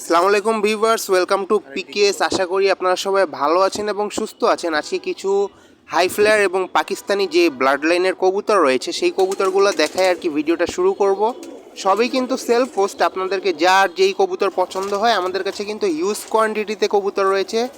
আসসালামু আলাইকুম viewers welcome to PKS আশা করি আপনারা সবাই ভালো আছেন এবং সুস্থ আছেন। আজকে কিছু হাই ফ্লেয়ার এবং পাকিস্তানি যে ব্লাড লাইনের কবুতর রয়েছে, সেই কবুতরগুলো দেখায় আর কি ভিডিওটা শুরু করব। সবই কিন্তু সেলফ পোস্ট আপনাদেরকে যার যেই কবুতর পছন্দ হয়, আমাদের কাছে কিন্তু হিউজ কোয়ান্টিটিতে কবুতর রয়েছে।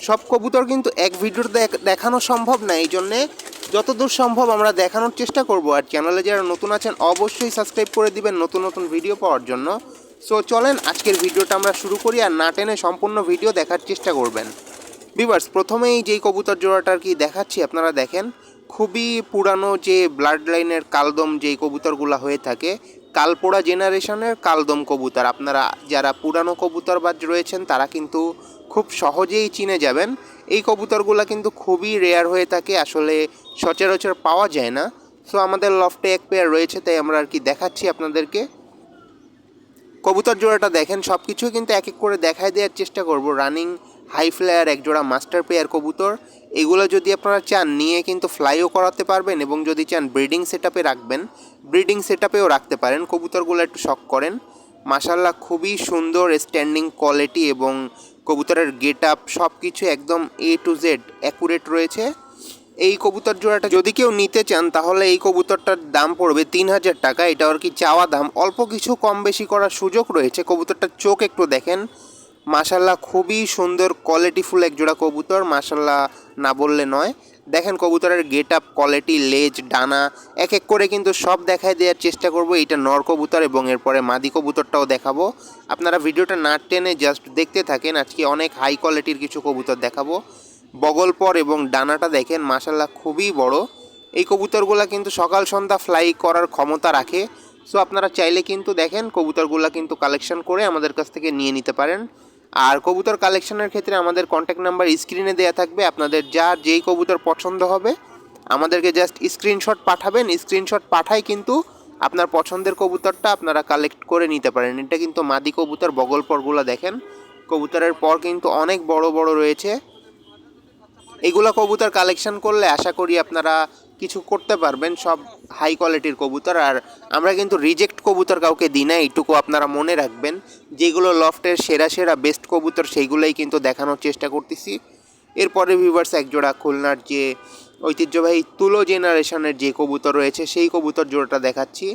সব কবুতর কিন্তু এক ভিডিওতে দেখ- দেখানো সম্ভব না এই জন্যে যতদূর সম্ভব আমরা দেখানোর চেষ্টা করব। আর চ্যানেলে যারা নতুন আছেন, অবশ্যই সাবস্ক্রাইব করে দিবেন নতুন নতুন ভিডিও পাওয়ার জন্য। সো চলেন আজকের ভিডিওটা আমরা শুরু করি আর না টেনে সম্পূর্ণ ভিডিও দেখার চেষ্টা করবেন। ভিভার্স প্রথমেই যেই কবুতর জোড়াটা আর কি দেখাচ্ছি, আপনারা দেখেন, খুবই পুরানো যে ব্লাড লাইনের কালদম যেই কবুতরগুলো হয়ে থাকে, কালপোড়া জেনারেশনের কালদম কবুতর। আপনারা যারা পুরানো কবুতরবাজ রয়েছেন, তারা কিন্তু খুব সহজেই চিনে যাবেন। এই কবুতরগুলো কিন্তু খুবই রেয়ার হয়ে থাকে, আসলে সচরাচর পাওয়া যায় না। সো আমাদের লফটে এক পেয়ার রয়েছে, তাই আমরা আর কি দেখাচ্ছি আপনাদেরকে। কবুতর জোড়াটা দেখেন সব কিছু কিন্তু এক এক করে দেখায় দেওয়ার চেষ্টা করব। রানিং হাই ফ্লায়ার এক জোড়া মাস্টার পেয়ার কবুতর। এগুলো যদি আপনারা চান, নিয়ে কিন্তু ফ্লাইও করাতে পারবেন এবং যদি চান ব্রিডিং সেট রাখবেন ব্রিডিং সেট রাখতে পারেন। কবুতরগুলো একটু শখ করেন। মাসাল্লাহ খুবই সুন্দর স্ট্যান্ডিং কোয়ালিটি এবং কবুতরের গেট আপ সব কিছু একদম এ টু জেড অ্যাকুরেট রয়েছে। এই কবুতর জোড়াটা যদি কেউ নিতে চান, তাহলে এই কবুতরটার দাম পড়বে তিন হাজার টাকা। এটা আর কি চাওয়া দাম? অল্প কিছু কম বেশি করার সুযোগ রয়েছে। কবুতরটার চোখ একটু দেখেন। মাশাল্লাহ খুবই সুন্দর কোয়ালিটিফুল এক জোড়া কবুতর। মাশাল্লাহ না বললে নয়। দেখেন কবুতরের গেট আপ কোয়ালিটি লেজ, ডানা, এক এক করে কিন্তু সব দেখায় দেওয়ার চেষ্টা করব। এটা নর কবুতর এবং এরপরে মাদি কবুতরটাও দেখাবো। আপনারা ভিডিওটা না টেনে জাস্ট দেখতে থাকেন। আজকে অনেক হাই কোয়ালিটির কিছু কবুতর দেখাবো। বগলপর এবং ডানাটা দেখেন মাশাল্লাহ খুবই বড়। এই কবুতরগুলো কিন্তু সকাল সন্ধ্যা ফ্লাই করার ক্ষমতা রাখে। সো আপনারা চাইলে কিন্তু দেখেন, কবুতরগুলো কিন্তু কালেকশন করে আমাদের কাছ থেকে নিয়ে নিতে পারেন। আর কবুতর কালেকশনের ক্ষেত্রে আমাদের কন্ট্যাক্ট নাম্বার স্ক্রিনে দেওয়া থাকবে। আপনাদের যার যেই কবুতর পছন্দ হবে, আমাদেরকে জাস্ট স্ক্রিনশট পাঠাবেন। স্ক্রিনশট পাঠাই কিন্তু আপনার পছন্দের কবুতরটা আপনারা কালেক্ট করে নিতে পারেন। এটা কিন্তু মাদি কবুতর বগলপরগুলো দেখেন। কবুতরের পর কিন্তু অনেক বড় বড় রয়েছে। এগুলো কবুতর কালেকশন করলে আশা করি আপনারা কিছু করতে পারবেন, সব হাই কোয়ালিটির কবুতর। আর আমরা কিন্তু রিজেক্ট কবুতর কাউকে দিই না, এইটুকু আপনারা মনে রাখবেন। যেগুলো লফটের সেরা সেরা বেস্ট কবুতর, সেইগুলোই কিন্তু দেখানোর চেষ্টা করতেছি। এরপরে ভিভার্স একজোড়া খুলনার যে ঐতিহ্যবাহী তুলো জেনারেশনের যে কবুতর রয়েছে, সেই কবুতর জোড়াটা দেখাচ্ছি।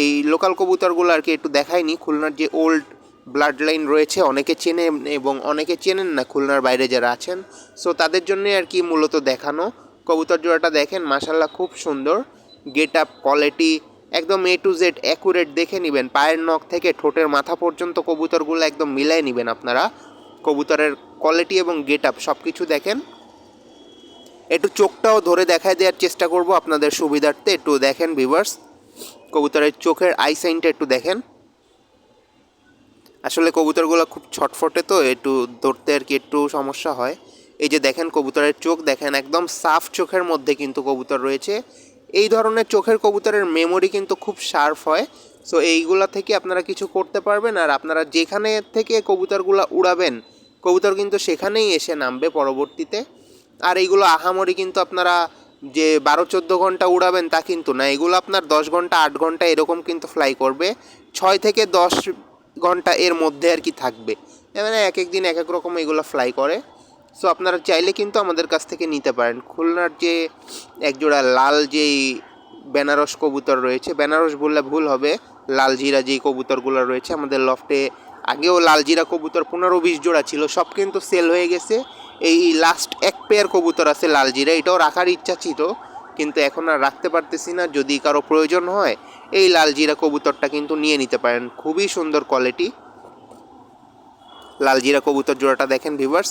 এই লোকাল কবুতরগুলো আর কি একটু দেখায়নি খুলনার যে ওল্ড ব্লাড লাইন রয়েছে, অনেকে চেনে এবং অনেকে চেনেন না খুলনার বাইরে যারা আছেন। সো তাদের জন্যই আর কি মূলত দেখানো। কবুতর জোড়াটা দেখেন মাসাল্লাহ খুব সুন্দর। গেট আপ কোয়ালিটি একদম এ টু জেড অ্যাকুরেট দেখে নেবেন। পায়ের নখ থেকে ঠোঁটের মাথা পর্যন্ত কবুতরগুলো একদম মিলাই নেবেন আপনারা। কবুতরের কোয়ালিটি এবং গেট আপ সব কিছু দেখেন। একটু চোখটাও ধরে দেখায় দেওয়ার চেষ্টা করব আপনাদের সুবিধার্থে। একটু দেখেন ভিভার্স কবুতরের চোখের আইসাইনটা একটু দেখেন। আসলে কবুতরগুলো খুব ছটফটে তো, একটু ধরতে আর কি একটু সমস্যা হয়। এই যে দেখেন কবুতরের চোখ, দেখেন একদম সাফ চোখের মধ্যে কিন্তু কবুতর রয়েছে। এই ধরনের চোখের কবুতরের মেমোরি কিন্তু খুব শার্প হয়। সো এইগুলা থেকে আপনারা কিছু করতে পারবেন আর আপনারা যেখানে থেকে কবুতরগুলো উড়াবেন, কবুতর কিন্তু সেখানেই এসে নামবে পরবর্তীতে। আর এইগুলো আহামরি কিন্তু আপনারা যে বারো, চোদ্দ ঘণ্টা উড়াবেন তা কিন্তু না, এগুলো আপনার দশ ঘণ্টা, আট ঘণ্টা এরকম কিন্তু ফ্লাই করবে। ছয় থেকে দশ ঘণ্টা এর মধ্যে আর কি থাকবে। মানে এক এক দিন এক এক রকম এগুলো ফ্লাই করে। সো আপনারা চাইলে কিন্তু আমাদের কাছ থেকে নিতে পারেন। খুলনার যে একজোড়া লাল যেই বেনারস কবুতর রয়েছে, বেনারস বললে ভুল হবে লাল জিরা যেই কবুতরগুলো রয়েছে, আমাদের লফটে আগেও লাল জিরা কবুতর পনেরো বিশ জোড়া ছিল, সব কিন্তু সেল হয়ে গেছে। এই লাস্ট এক পেয়ার কবুতর আছে লাল জিরা এটাও রাখার ইচ্ছা ছিল কিন্তু এখন আর রাখতে পারতেছি না, যদি কারও প্রয়োজন হয়, এই লাল জিরা কবুতরটা কিন্তু নিয়ে নিতে পারেন। খুবই সুন্দর কোয়ালিটি লাল জিরা কবুতর জোড়াটা দেখেন ভিভার্স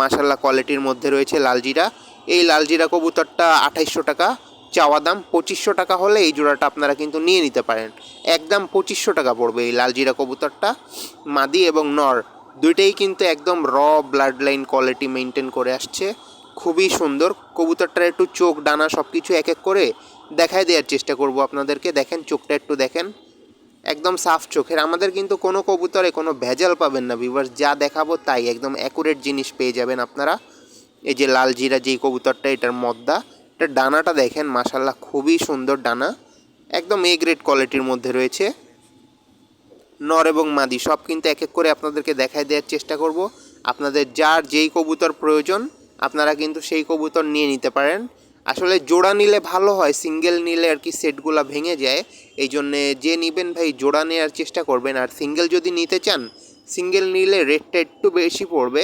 মাশাল্লাহ কোয়ালিটির মধ্যে রয়েছে লাল জিরা। এই লাল জিরা কবুতরটা আঠাইশশো টাকা, চাওয়া দাম পঁচিশশো টাকা হলে এই জোড়াটা আপনারা কিন্তু নিয়ে নিতে পারেন। একদম পঁচিশশো টাকা পড়বে এই লাল জিরা কবুতরটা। মাদি এবং নর, দুইটাই কিন্তু একদম র ব্লাড লাইন কোয়ালিটি মেনটেন করে আসছে। খুবই সুন্দর। কবুতরটার একটু চোখ, ডানা সব কিছু এক এক করে দেখায় দেওয়ার চেষ্টা করব আপনাদেরকে। দেখেন, চোখটা একটু দেখেন। একদম সাফ চোখের। আমাদের কিন্তু কোনো কবুতরে কোনো ভেজাল পাবেন না ভিউয়ার্স যা দেখাবো তাই একদম অ্যাকুরেট জিনিস পেয়ে যাবেন আপনারা। এই যে লাল জিরা যেই কবুতরটা, এটার মদ্দা, এটার ডানাটা দেখেন মাসাল্লাহ খুবই সুন্দর ডানা। একদম এ গ্রেড কোয়ালিটির মধ্যে রয়েছে। নর এবং মাদি সব কিন্তু এক এক করে আপনাদেরকে দেখায় দেওয়ার চেষ্টা করব। আপনাদের যার যেই কবুতর প্রয়োজন আপনারা কিন্তু সেই কবুতর নিয়ে নিতে পারেন। আসলে জোড়া নিলে ভালো হয় সিঙ্গেল নিলে আর কি সেটগুলো ভেঙে যায়। এই জন্যে যে নেবেন ভাই, জোড়া নেওয়ার চেষ্টা করবেন। আর সিঙ্গেল যদি নিতে চান সিঙ্গেল নিলে রেটটা একটু বেশি পড়বে।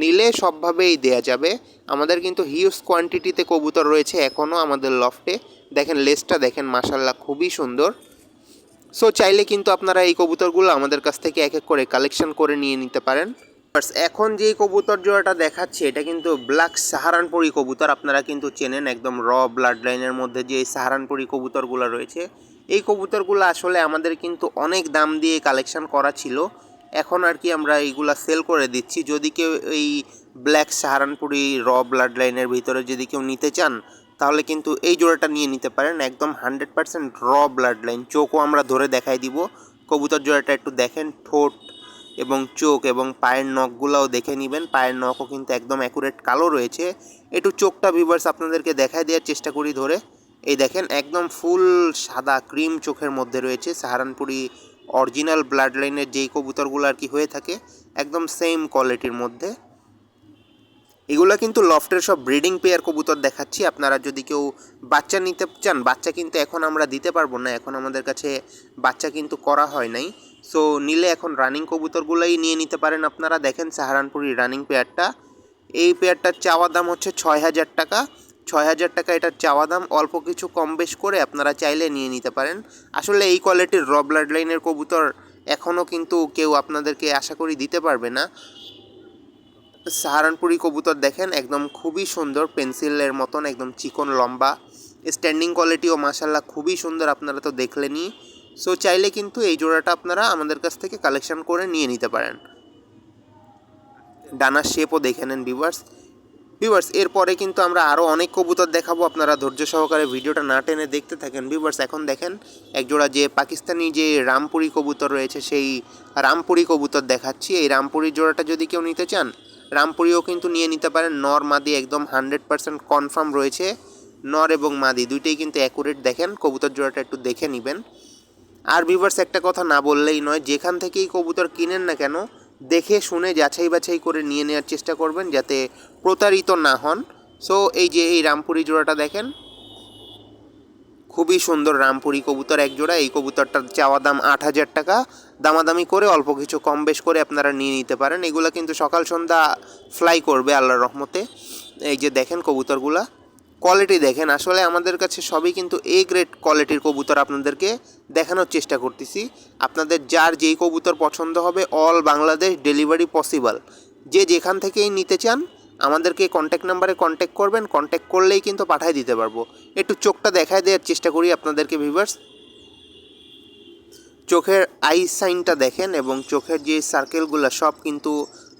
নিলে সবভাবেই দেয়া যাবে। আমাদের কিন্তু হিউজ কোয়ান্টিটিতে কবুতর রয়েছে এখনও আমাদের লফটে দেখেন লেসটা দেখেন মাসাল্লাহ খুবই সুন্দর। সো চাইলে কিন্তু আপনারা এই কবুতরগুলো আমাদের কাছ থেকে এক এক করে কালেকশন করে নিয়ে নিতে পারেন। First, এখন যে কবুতর জোড়াটা দেখাচ্ছে এটা কিন্তু ব্ল্যাক সাহারানপুরি কবুতর। আপনারা কিন্তু চেনেন একদম র ব্লাড লাইনের মধ্যে যে সাহারানপুরি কবুতরগুলো রয়েছে। এই কবুতরগুলো আসলে আমাদের কিন্তু অনেক দাম দিয়ে কালেকশন করা ছিল। এখন আর কি আমরা এইগুলা সেল করে দিচ্ছি। যদি কেউ এই ব্ল্যাক সাহারানপুরি র ব্লাড লাইনের ভিতরে যদি কেউ নিতে চান তাহলে কিন্তু এই জোড়াটা নিয়ে নিতে পারেন। একদম হান্ড্রেড পার্সেন্ট র ব্লাড লাইন চোখও আমরা ধরে দেখাই দিব। কবুতর জোড়াটা একটু দেখেন ঠোঁট এবং চোখ এবং পায়ের নখগুলোও দেখে নেবেন। পায়ের নখও কিন্তু একদম অ্যাকুরেট কালো রয়েছে। একটু চোখটা ভিভার্স আপনাদেরকে দেখায় দেওয়ার চেষ্টা করি ধরে। এই দেখেন, একদম ফুল সাদা ক্রিম চোখের মধ্যে রয়েছে। সাহারানপুরি অরিজিনাল ব্লাড লাইনের যেই কবুতরগুলো আর কি হয়ে থাকে, একদম সেম কোয়ালিটির মধ্যে। এগুলো কিন্তু লফটের সব ব্রিডিং পেয়ার কবুতর দেখাচ্ছি। আপনারা যদি কেউ বাচ্চা নিতে চান, বাচ্চা কিন্তু এখন আমরা দিতে পারব না। এখন আমাদের কাছে বাচ্চা কিন্তু করা হয় নাই। সো নিলে এখন রানিং কবুতরগুলোই নিয়ে নিতে পারেন আপনারা। দেখেন সাহারানপুরি রানিং পেয়ারটা এই পেয়ারটার চাওয়া দাম হচ্ছে ছয় হাজার টাকা। ছয় হাজার টাকা এটার চাওয়া দাম। অল্প কিছু কম বেশ করে আপনারা চাইলে নিয়ে নিতে পারেন। আসলে এই কোয়ালিটির র ব্লাড লাইনের কবুতর এখনও কিন্তু কেউ আপনাদেরকে আশা করি দিতে পারবে না। সাহারানপুরি কবুতর দেখেন, একদম খুবই সুন্দর পেন্সিলের মতন, একদম চিকন, লম্বা। স্ট্যান্ডিং কোয়ালিটিও মাসাল্লাহ খুবই সুন্দর, আপনারা তো দেখলেনই। সো চাইলে কিন্তু এই জোড়াটা আপনারা আমাদের কাছ থেকে কালেকশন করে নিয়ে নিতে পারেন। ডানার শেপও দেখে নেন ভিউয়ার্স ভিউয়ার্স এরপরে কিন্তু আমরা আরও অনেক কবুতর দেখাবো। আপনারা ধৈর্য সহকারে ভিডিওটা না টেনে দেখতে থাকেন। ভিউয়ার্স এখন দেখেন একজোড়া যে পাকিস্তানি যে রামপুরি কবুতর রয়েছে, সেই রামপুরি কবুতর দেখাচ্ছি। এই রামপুরি জোড়াটা যদি কেউ নিতে চান, রামপুরিও কিন্তু নিয়ে নিতে পারেন। নর মাদি একদম হান্ড্রেড পার্সেন্ট কনফার্ম রয়েছে। নর এবং মাদি দুইটাই কিন্তু অ্যাকুরেট দেখেন। কবুতর জোড়াটা একটু দেখে নেবেন। আর ভিভার্স একটা কথা না বললেই নয়, যেখান থেকেই কবুতর কিনেন না কেন, দেখে শুনে যাচাই বাছাই করে নিয়ে নেওয়ার চেষ্টা করবেন যাতে প্রতারিত না হন। সো এই যে এই রামপুরি জোড়াটা দেখেন, খুবই সুন্দর রামপুরি কবুতর, এক জোড়া। এই কবুতরটার চাওয়া দাম আট হাজার টাকা। দামাদামি করে অল্প কিছু কম বেশ করে আপনারা নিয়ে নিতে পারেন। এগুলো কিন্তু সকাল সন্ধ্যা ফ্লাই করবে, আল্লাহর রহমতে। এই যে দেখেন কবুতরগুলা। কোয়ালিটি দেখেন, আসলে আমাদের কাছে সবই কিন্তু এ গ্রেড কোয়ালিটির কবুতর আপনাদেরকে দেখানোর চেষ্টা করতেছি। আপনাদের যার যেই কবুতর পছন্দ হবে অল বাংলাদেশ ডেলিভারি পসিবল যে যেখান থেকেই নিতে চান, আমাদেরকে কন্ট্যাক্ট নাম্বারে কন্ট্যাক্ট করবেন কন্ট্যাক্ট করলেই কিন্তু পাঠিয়ে দিতে পারব। একটু চোখটা দেখায় দেওয়ার চেষ্টা করি আপনাদেরকে ভিভার্স চোখের আই সাইনটা দেখেন এবং চোখের যে সার্কেলগুলো সব কিন্তু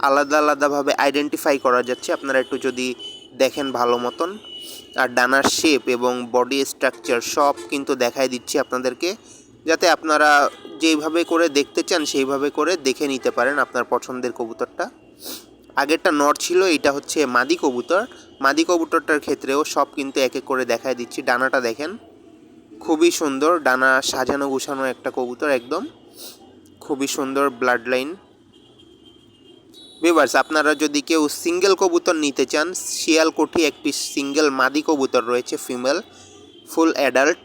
আলাদা আলাদাভাবে আইডেন্টিফাই করা যাচ্ছে। আপনারা একটু যদি দেখেন ভালো মতন। আর ডানার শেপ এবং বডি স্ট্রাকচার সব কিন্তু দেখাই দিচ্ছি আপনাদেরকে, যাতে আপনারা যেইভাবে করে দেখতে চান সেইভাবে করে দেখে নিতে পারেন আপনার পছন্দের কবুতরটা। আগেরটা নর ছিল এটা হচ্ছে মাদি কবুতর। মাদি কবুতরটার ক্ষেত্রেও সব কিন্তু এক এক করে দেখাই দিচ্ছি। ডানাটা দেখেন, খুবই সুন্দর। ডানা সাজানো গুছানো একটা কবুতর একদম। খুবই সুন্দর ব্লাড লাইন ভিভার্স আপনারা যদি কেউ সিঙ্গেল কবুতর নিতে চান শিয়ালকুঠি এক পিস সিঙ্গেল মাদি কবুতর রয়েছে ফিমেল ফুল অ্যাডাল্ট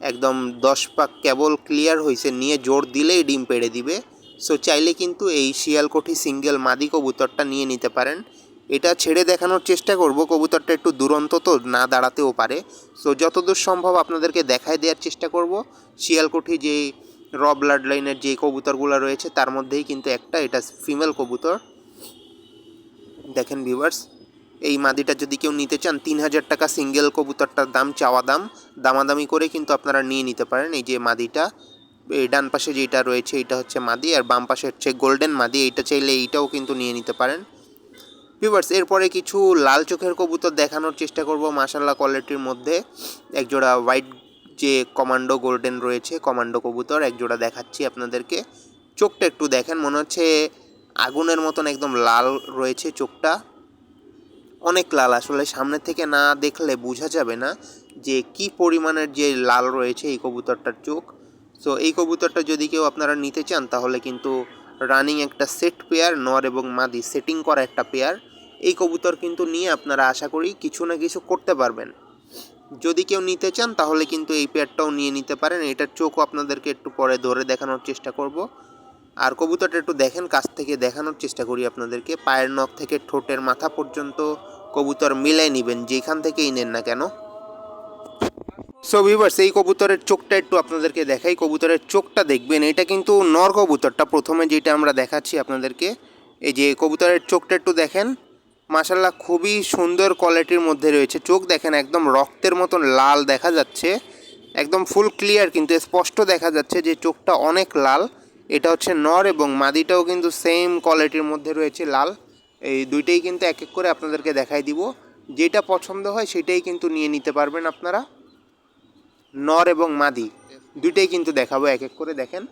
একদম দশ পাক কেবল ক্লিয়ার হয়েছে নিয়ে জোর দিলেই ডিম পেড়ে দিবে। সো চাইলে কিন্তু এই শিয়ালকুঠি সিঙ্গেল মাদি কবুতরটা নিয়ে নিতে পারেন। এটা ছেড়ে দেখানোর চেষ্টা করব, কবুতরটা একটু দুরন্ত তো না দাঁড়াতেও পারে। সো যতদূর সম্ভব আপনাদেরকে দেখায় দেওয়ার চেষ্টা করব। শিয়ালকুঠি যে র ব্লাড লাইনের যে কবুতরগুলো রয়েছে, তার মধ্যেই কিন্তু একটা, এটা ফিমেল কবুতর। দেখেন ভিউয়ার্স এই মাদিটা যদি কেউ নিতে চান, তিন হাজার টাকা সিঙ্গেল কবুতরটার দাম, চাওয়া দাম, দামাদামি করে কিন্তু আপনারা নিয়ে নিতে পারেন এই যে মাদিটা। এই ডান পাশে যেটা রয়েছে, এটা হচ্ছে মাদি, আর বাম পাশে হচ্ছে গোল্ডেন মাদি, এইটা চাইলে এইটাও কিন্তু নিয়ে নিতে পারেন। ভিউয়ার্স এরপরে কিছু লাল চোখের কবুতর দেখানোর চেষ্টা করব মাসাল্লাহ কোয়ালিটির মধ্যে। একজোড়া হোয়াইট যে কমান্ডো গোল্ডেন রয়েছে কমান্ডো কবুতর একজোড়া দেখাচ্ছি আপনাদেরকে। চোখটা একটু দেখেন, মনে হচ্ছে আগুনের মতন একদম লাল রয়েছে চোখটা। অনেক লাল, আসলে সামনে থেকে না দেখলে বোঝা যাবে না যে কি পরিমাণের যে লাল রয়েছে এই কবুতরটার চোখ। সো এই কবুতরটা যদি কেউ আপনারা নিতে চান, তাহলে কিন্তু রানিং একটা সেট পেয়ার নর এবং মাদি সেটিং করা একটা পেয়ার এই কবুতর কিন্তু নিয়ে আপনারা আশা করি কিছু না কিছু করতে পারবেন। যদি কেউ নিতে চান, তাহলে কিন্তু এই পেয়ারটাও নিয়ে নিতে পারেন। এটার চোখও আপনাদেরকে একটু পরে ধরে দেখানোর চেষ্টা করব। আর কবুতরটা একটু দেখেন, কাছ থেকে দেখানোর চেষ্টা করি আপনাদেরকে। পায়ের নখ থেকে ঠোঁটের মাথা পর্যন্ত কবুতর মিলাই নেবেন, যেখান থেকেই নেন না কেন। সো ভিভার্স এই কবুতরের চোখটা একটু আপনাদেরকে দেখাই। কবুতরের চোখটা দেখবেন, এটা কিন্তু নর কবুতরটা। প্রথমে যেটা আমরা দেখাচ্ছি আপনাদেরকে, এই যে কবুতরের চোখটা একটু দেখেন। মাসাল্লাহ খুবই সুন্দর কোয়ালিটির মধ্যে রয়েছে চোখ। দেখেন, একদম রক্তের মতন লাল দেখা যাচ্ছে। একদম ফুল ক্লিয়ার, কিন্তু স্পষ্ট দেখা যাচ্ছে যে চোখটা অনেক লাল। এটা হচ্ছে নর এবং মাদিটাও কিন্তু সেম কোয়ালিটির মধ্যে রয়েছে লাল। এই দুইটাই কিন্তু এক এক করে আপনাদেরকে দেখাই দিব। যেটা পছন্দ হয় সেটাই কিন্তু নিয়ে নিতে পারবেন আপনারা। নর এবং মাদি, দুইটাই কিন্তু দেখাবো, এক এক করে দেখেন।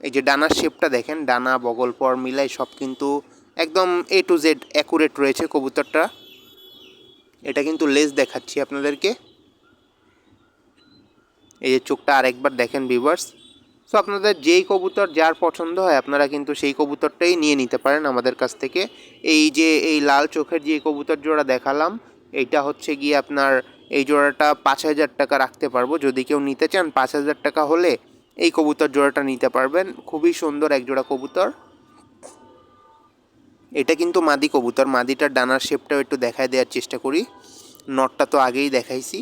এই যে ডানার শেপটা দেখেন, ডানা, বগল, পর, মিলাই সব কিন্তু একদম এ টু জেড অ্যাকুরেট রয়েছে কবুতরটা। এটা কিন্তু লেজ দেখাচ্ছি আপনাদেরকে। এই যে চোখটা আরেকবার দেখেন ভিভার্স সো আপনাদের যেই কবুতর যার পছন্দ হয়, আপনারা কিন্তু সেই কবুতরটাই নিয়ে নিতে পারেন আমাদের কাছ থেকে। এই যে, এই লাল চোখের যে কবুতর জোড়া দেখালাম এইটা হচ্ছে গিয়ে আপনার এই জোড়াটা পাঁচ হাজার টাকা রাখতে পারব। যদি কেউ নিতে চান, পাঁচ হাজার টাকা হলে এই কবুতর জোড়াটা নিতে পারবেন। খুবই সুন্দর এক জোড়া কবুতর। এটা কিন্তু মাদি কবুতর। মাদিটার ডানার শেপটাও একটু দেখায় দেওয়ার চেষ্টা করি। নরটা তো আগেই দেখাইছি।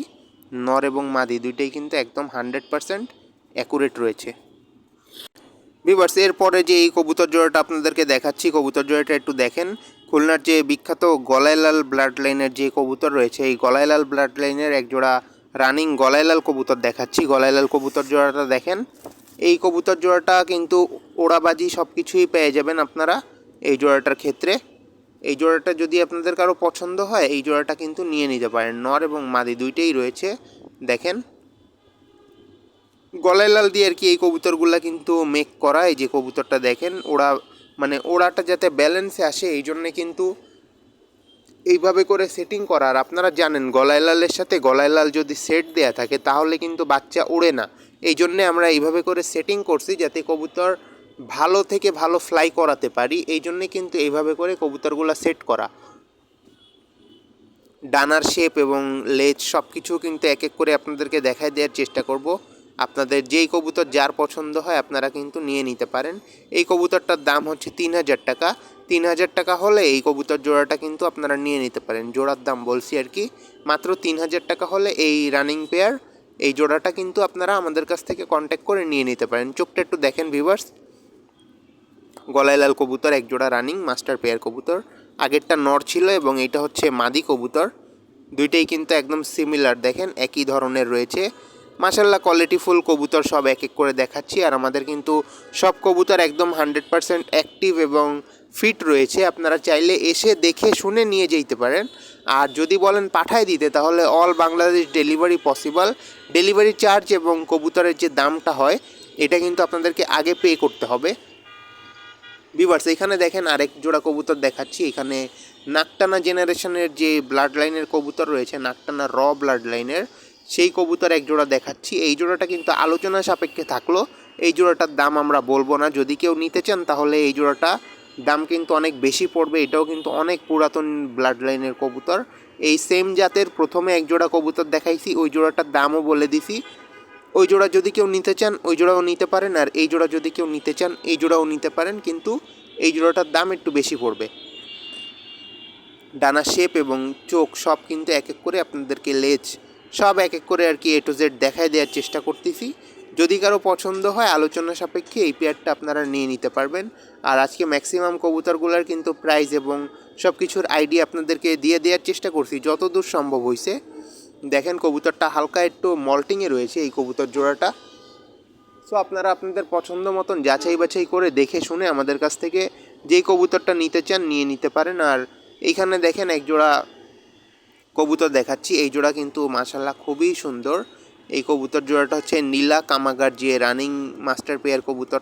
নর এবং মাদি দুইটাই কিন্তু একদম হান্ড্রেড পারসেন্ট অ্যাকুরেট রয়েছে। বিভার্স এরপরে যে এই কবুতর জোড়াটা আপনাদেরকে দেখাচ্ছি, কবুতর জোড়াটা একটু দেখেন। খুলনার যে বিখ্যাত গলাইলাল ব্লাড লাইনের যে কবুতর রয়েছে, এই গলাইলাল ব্লাড লাইনের এক জোড়া রানিং গলাইলাল কবুতর দেখাচ্ছি। গলাইলাল কবুতর জোড়াটা দেখেন। এই কবুতর জোড়াটা কিন্তু ওড়াবাজি সব কিছুই পেয়ে যাবেন আপনারা এই জোড়াটার ক্ষেত্রে। এই জোড়াটা যদি আপনাদের কারও পছন্দ হয়, এই জোড়াটা কিন্তু নিয়ে নিতে পারেন। নর এবং মাদি দুইটাই রয়েছে। দেখেন গলায় লাল দিয়ে আর কি এই কবুতরগুলো কিন্তু মেক করা এই যে কবুতরটা দেখেন, ওরা মানে ওড়াটা যাতে ব্যালেন্সে আসে, এই জন্যে কিন্তু এইভাবে করে সেটিং করা। আর আপনারা জানেন গলায় লালের সাথে গলায় লাল যদি সেট দেয়া থাকে, তাহলে কিন্তু বাচ্চা ওড়ে না। এই জন্যে আমরা এইভাবে করে সেটিং করছি, যাতে কবুতর ভালো থেকে ভালো ফ্লাই করাতে পারি। এই জন্যে কিন্তু এইভাবে করে কবুতরগুলো সেট করা। ডানার শেপ এবং লেজ সব কিছু কিন্তু এক এক করে আপনাদেরকে দেখায় দেওয়ার চেষ্টা করব। আপনাদের যেই কবুতর যার পছন্দ হয় আপনারা কিন্তু নিয়ে নিতে পারেন। এই কবুতরটার দাম হচ্ছে তিন হাজার টাকা। তিন হাজার টাকা হলে এই কবুতর জোড়াটা কিন্তু আপনারা নিয়ে নিতে পারেন। জোড়ার দাম বলছি আর কি, মাত্র তিন হাজার টাকা হলে এই রানিং পেয়ার এই জোড়াটা কিন্তু আপনারা আমাদের কাছ থেকে কন্ট্যাক্ট করে নিয়ে নিতে পারেন। চোখটা একটু দেখেন ভিভার্স গলায় লাল কবুতর, এক জোড়া রানিং মাস্টার পেয়ার কবুতর। আগেরটা নর ছিল এবং এটা হচ্ছে মাদি কবুতর। দুইটাই কিন্তু একদম সিমিলার দেখেন, একই ধরনের রয়েছে। মাসাল্লাহ কোয়ালিটিফুল কবুতর সব এক এক করে দেখাচ্ছি। আর আমাদের কিন্তু সব কবুতর একদম হান্ড্রেড পারসেন্ট অ্যাক্টিভ এবং ফিট রয়েছে। আপনারা চাইলে এসে দেখে শুনে নিয়ে যেতে পারেন। আর যদি বলেন পাঠায় দিতে, তাহলে all Bangladesh delivery possible delivery charge এবং কবুতরের যে দামটা হয়, এটা কিন্তু আপনাদেরকে আগে পে করতে হবে। বিভার্স এখানে দেখেন আরেক জোড়া কবুতর দেখাচ্ছি। এখানে নাকটানা জেনারেশনের যে ব্লাড লাইনের কবুতর রয়েছে, নাকটানা র ব্লাড লাইনের সেই কবুতর এক জোড়া দেখাচ্ছি। এই জোড়াটা কিন্তু আলোচনা সাপেক্ষে থাকল। এই জোড়াটার দাম আমরা বলব না। যদি কেউ নিতে চান, তাহলে এই জোড়াটা দাম কিন্তু অনেক বেশি পড়বে। এটাও কিন্তু অনেক পুরাতন ব্লাড লাইনের কবুতর। এই সেম জাতের প্রথমে এক জোড়া কবুতর দেখাইছি। ওই জোড়াটার দামও বলে দিছি। ওই জোড়া যদি কেউ নিতে চান, ওই জোড়াও নিতে পারেন। আর এই জোড়া যদি কেউ নিতে চান, এই জোড়াও নিতে পারেন। কিন্তু এই জোড়াটার দাম একটু বেশি পড়বে। ডানা শেপ এবং চোখ সব কিন্তু এক এক করে আপনাদেরকে লেজ সব এক এক করে আর কি এ টু জেড দেখায় দেওয়ার চেষ্টা করতেছি। যদি কারও পছন্দ হয়, আলোচনা সাপেক্ষে এই পেয়ারটা আপনারা নিয়ে নিতে পারবেন। আর আজকে ম্যাক্সিমাম কবুতরগুলোর কিন্তু প্রাইস এবং সব কিছুর আইডিয়া আপনাদেরকে দিয়ে দেওয়ার চেষ্টা করছি, যতদূর সম্ভব হয়েছে দেখেন কবুতরটা হালকা একটু মল্টিংয়ে রয়েছে এই কবুতর জোড়াটা। সো আপনারা আপনাদের পছন্দ মতন যাচাই বাছাই করে দেখে শুনে আমাদের কাছ থেকে যেই কবুতরটা নিতে চান, নিয়ে নিতে পারেন। আর এইখানে দেখেন এক জোড়া কবুতর দেখাচ্ছি। এই জোড়া কিন্তু মাশাল্লাহ খুবই সুন্দর। এই কবুতর জোড়াটা হচ্ছে নীলা কামাগার যে রানিং মাস্টার পেয়ার কবুতর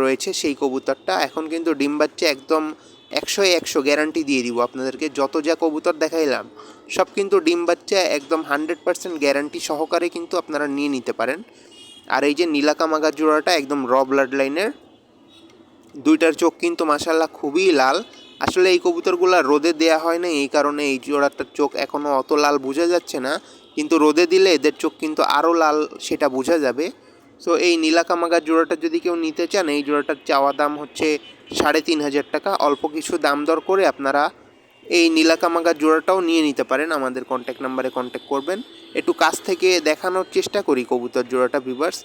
রয়েছে, সেই কবুতরটা এখন কিন্তু ডিম বাচ্চা একদম একশো একশো গ্যারান্টি দিয়ে দিব আপনাদেরকে। যত যা কবুতর দেখাইলাম, সব কিন্তু ডিম বাচ্চা একদম হান্ড্রেড পার্সেন্ট গ্যারান্টি সহকারে কিন্তু আপনারা নিয়ে নিতে পারেন। আর এই যে নীলাকামাগার জোড়াটা একদম র ব্লাড লাইনের দুইটার চোখ কিন্তু মাসাল্লাহ খুবই লাল। আসলে এই কবুতরগুলো রোদে দেয়া হয় না এই কারণে এই জোড়াটার চোখ এখনও অত লাল বোঝা যাচ্ছে না। কিন্তু রোদে দিলে এদের চোখ কিন্তু আরও লাল, সেটা বোঝা যাবে। সো এই নীলাকামাগার জোড়াটা যদি কেউ নিতে চান, এই জোড়াটার চাওয়া দাম হচ্ছে সাড়ে তিন হাজার টাকা। অল্প কিছু দাম দর করে আপনারা এই নীলাকামাগার জোড়াটাও নিয়ে নিতে পারেন। আমাদের কন্ট্যাক্ট নাম্বারে কন্ট্যাক্ট করবেন। একটু কাছ থেকে দেখানোর চেষ্টা করি কবুতর জোড়াটা ভিভার্স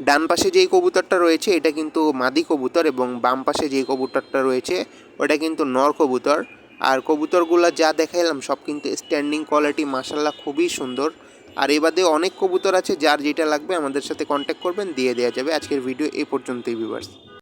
ডান পাশে যেই কবুতরটা রয়েছে, এটা কিন্তু মাদি কবুতর এবং বাম পাশে যেই কবুতরটা রয়েছে, ওটা কিন্তু নর কবুতর। আর কবুতরগুলো যা দেখাইলাম, সব কিন্তু স্ট্যান্ডিং কোয়ালিটি মাসাল্লাহ খুবই সুন্দর। আর এ বাদে অনেক কবুতর আছে, যার যেটা লাগবে আমাদের সাথে কন্ট্যাক্ট করবেন, দিয়ে দেওয়া যাবে। আজকের ভিডিও এই পর্যন্তই ভিউয়ার্স